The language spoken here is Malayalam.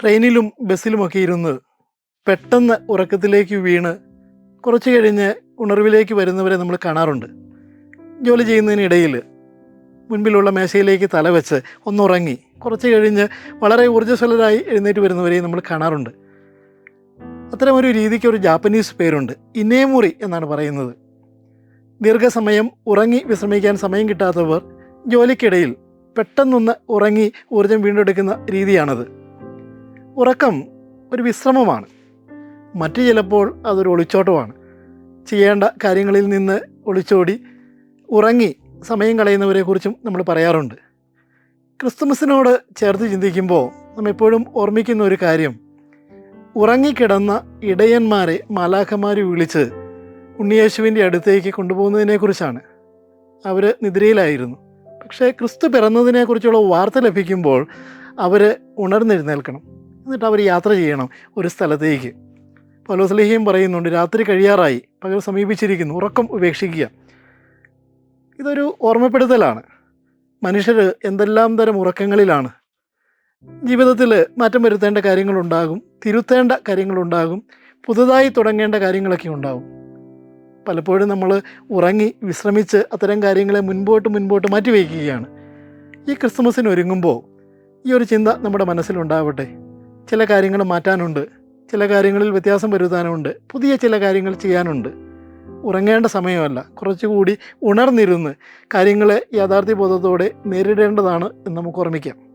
ട്രെയിനിലും ബസ്സിലുമൊക്കെ ഇരുന്ന് പെട്ടെന്ന് ഉറക്കത്തിലേക്ക് വീണ് കുറച്ച് കഴിഞ്ഞ് ഉണർവിലേക്ക് വരുന്നവരെ നമ്മൾ കാണാറുണ്ട്. ജോലി ചെയ്യുന്നതിനിടയിൽ മുൻപിലുള്ള മേശയിലേക്ക് തലവെച്ച് ഒന്നുറങ്ങി കുറച്ച് കഴിഞ്ഞ് വളരെ ഊർജസ്വലരായി എഴുന്നേറ്റ് വരുന്നവരെയും നമ്മൾ കാണാറുണ്ട്. അത്തരമൊരു രീതിക്ക് ഒരു ജാപ്പനീസ് പേരുണ്ട്. ഇനേമുറി എന്നാണ് പറയുന്നത്. ദീർഘസമയം ഉറങ്ങി വിശ്രമിക്കാൻ സമയം കിട്ടാത്തവർ ജോലിക്കിടയിൽ പെട്ടെന്നൊന്ന് ഉറങ്ങി ഊർജം വീണ്ടെടുക്കുന്ന രീതിയാണത്. ഉറക്കം ഒരു വിശ്രമമാണ്. മറ്റു ചിലപ്പോൾ അതൊരു ഒളിച്ചോട്ടമാണ്. ചെയ്യേണ്ട കാര്യങ്ങളിൽ നിന്ന് ഒളിച്ചോടി ഉറങ്ങി സമയം കളയുന്നവരെക്കുറിച്ചും നമ്മൾ പറയാറുണ്ട്. ക്രിസ്തുമസിനോട് ചേർത്ത് ചിന്തിക്കുമ്പോൾ നമ്മൾ എപ്പോഴും ഓർമ്മിക്കുന്ന ഒരു കാര്യം. ഉറങ്ങിക്കിടന്ന ഇടയന്മാരെ മാലാഖമാർ വിളിച്ച് ഉണ്ണിയേശുവിന്റെ അടുത്തേക്ക് കൊണ്ടുപോകുന്നതിനെക്കുറിച്ചാണ്. അവർ നിദ്രയിലായിരുന്നു. പക്ഷേ ക്രിസ്തു പിറന്നതിനെക്കുറിച്ചുള്ള വാർത്ത ലഭിക്കുമ്പോൾ അവർ ഉണർന്നെഴുന്നേൽക്കണം. എന്നിട്ട് അവർ യാത്ര ചെയ്യണം ഒരു സ്ഥലത്തേക്ക്. പലോസ്ലേഹിയും പറയുന്നുണ്ട് രാത്രി കഴിയാറായി. പകൽ സമീപിച്ചിരിക്കുന്നു. ഉറക്കം ഉപേക്ഷിക്കുക. ഇതൊരു ഓർമ്മപ്പെടുത്തലാണ്. മനുഷ്യർ എന്തെല്ലാം തരം ഉറക്കങ്ങളിലാണ്. ജീവിതത്തിൽ മാറ്റം വരുത്തേണ്ട കാര്യങ്ങളുണ്ടാകും തിരുത്തേണ്ട കാര്യങ്ങളുണ്ടാകും പുതുതായി തുടങ്ങേണ്ട കാര്യങ്ങളൊക്കെ ഉണ്ടാകും. പലപ്പോഴും നമ്മൾ ഉറങ്ങി വിശ്രമിച്ച് അത്തരം കാര്യങ്ങളെ മുൻപോട്ട് മുൻപോട്ട് മാറ്റി വയ്ക്കുകയാണ്. ഈ ക്രിസ്മസിന് ഒരുങ്ങുമ്പോൾ ഈ ഒരു ചിന്ത നമ്മുടെ മനസ്സിലുണ്ടാവട്ടെ. ചില കാര്യങ്ങൾ മാറ്റാനുണ്ട്. ചില കാര്യങ്ങളിൽ വ്യത്യാസം വരുത്താനുണ്ട്. പുതിയ ചില കാര്യങ്ങൾ ചെയ്യാനുണ്ട്. ഉറങ്ങേണ്ട സമയമല്ല. കുറച്ചുകൂടി ഉണർന്നിരുന്ന് കാര്യങ്ങളെ യാഥാർത്ഥ്യബോധത്തോടെ നേരിടേണ്ടതാണ് എന്ന് നമുക്ക് ഓർമ്മിക്കാം.